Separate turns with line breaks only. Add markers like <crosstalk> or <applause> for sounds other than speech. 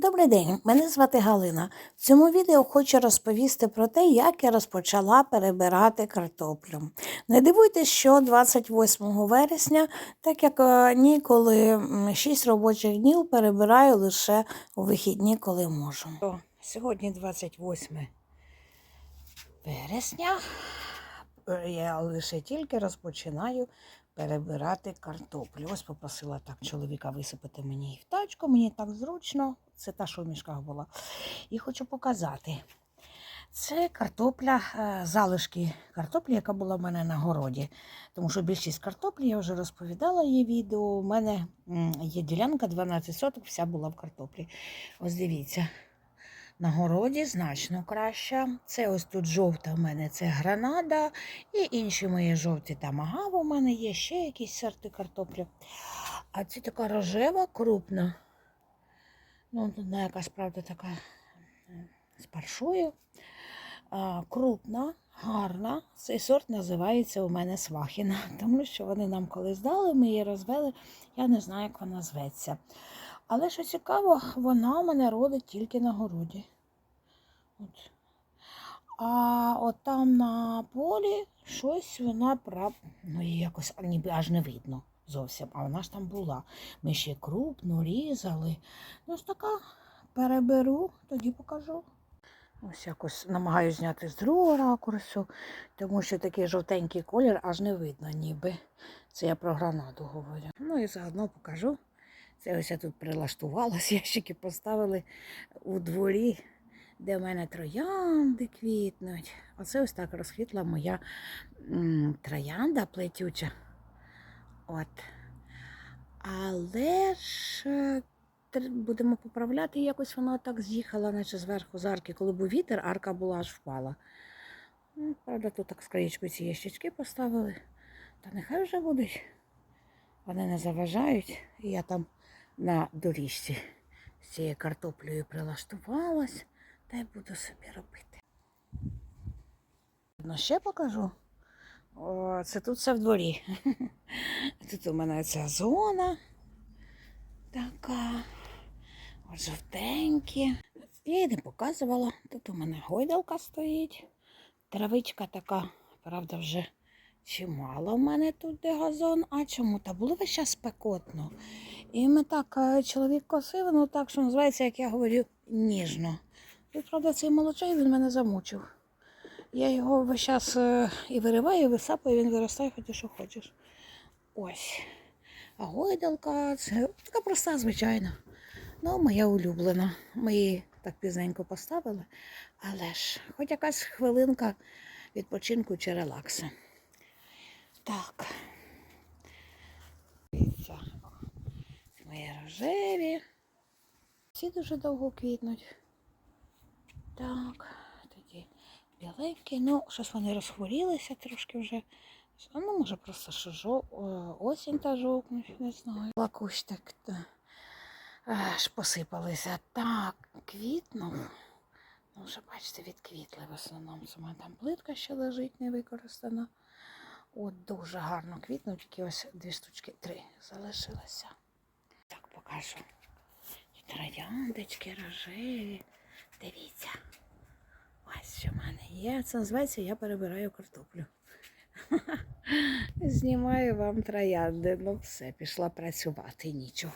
Добрий день, мене звати Галина. В цьому відео хочу розповісти про те, як я розпочала перебирати картоплю. Не дивуйтесь, що 28 вересня, так як е, ніколи 6 робочих днів перебираю лише у вихідні, коли можу. Сьогодні 28 вересня. Е, Я лише тільки розпочинаю перебирати картоплю. Ось попросила так чоловіка висипати мені її в тачку, мені так зручно. Це та, що в мішках була. І хочу показати. Це картопля, е, залишки картоплі, яка була в мене на городі. Тому що більшість картоплі, я вже розповідала її відео. У мене є ділянка 12 соток, вся була в картоплі. Ось дивіться. На городі значно краща. Це ось тут жовта в мене це гранада, і інші мої жовті там агава у мене є, ще якісь сорти картоплі. А це така рожева, крупна. Ну, вона якась, правда, така з паршою. Крупна, гарна. Цей сорт називається у мене свахіна, <laughs> тому що вони нам колись дали, ми її розвели. Я не знаю, як вона зветься. Але що цікаво, вона у мене родить тільки на городі. От. А от там на полі щось вона прав... ну, її якось ніби аж не видно зовсім. А вона ж там була. Ми ще крупно різали. Ну, ось така переберу, тоді покажу. Ось якось намагаюся зняти з другого ракурсу, тому що такий жовтенький колір аж не видно, ніби. Це я про гранаду говорю. Ну і заодно покажу. Це ось я тут прилаштувалася, <laughs> ящики поставили у дворі, де в мене троянди квітнуть. Оце ось так розквітла моя м, троянда плетюча. От. Але ж е, будемо поправляти, якось вона так з'їхала, наче зверху з арки. Коли був вітер, арка була аж впала. Ну, правда, тут так з краєчкою ці ящички поставили. Та нехай вже будуть. Вони не заважають. Я там на доріжці з цією картоплею прилаштувалась, та й буду собі робити. Ну, ще покажу. О, це тут все в дворі. <laughs> Тут у мене ця зона така. От жовтенькі. Я її не показувала. Тут у мене гойдалка стоїть. Травичка така, правда, вже чимало в мене тут де газон. А чому? Та було весь час спекотно. І ми так, е, чоловік косив, ну так, що називається, як я говорю, ніжно. І правда, цей молочай він мене замучив. Я його час е, і вириваю, і висапаю, він виростає, хоч що хочеш. Ось. А гойдалка це така проста, звичайна. Ну, моя улюблена. Ми її так пізненько поставили. Але ж, хоч якась хвилинка відпочинку чи релаксу. Так. Дивіться. Мої рожеві. Всі дуже довго квітнуть. Так, біленькі. Ну, щось вони розхворілися трошки вже. Ну, може, просто що жов... осінь та жовтнуть, не знаю. Лакусь так аж посипалися. Так, квітнув. Ну, вже бачите, відквітли в основному. Сама там плитка ще лежить не використана. От дуже гарно квітнуть, тільки ось дві штучки, три залишилося. Так покажу. Трояндочки, рожеві. Дивіться. Ось що в мене є. Це називається я перебираю картоплю. <laughs> Знімаю вам троянди. Ну все, пішла працювати, нічого.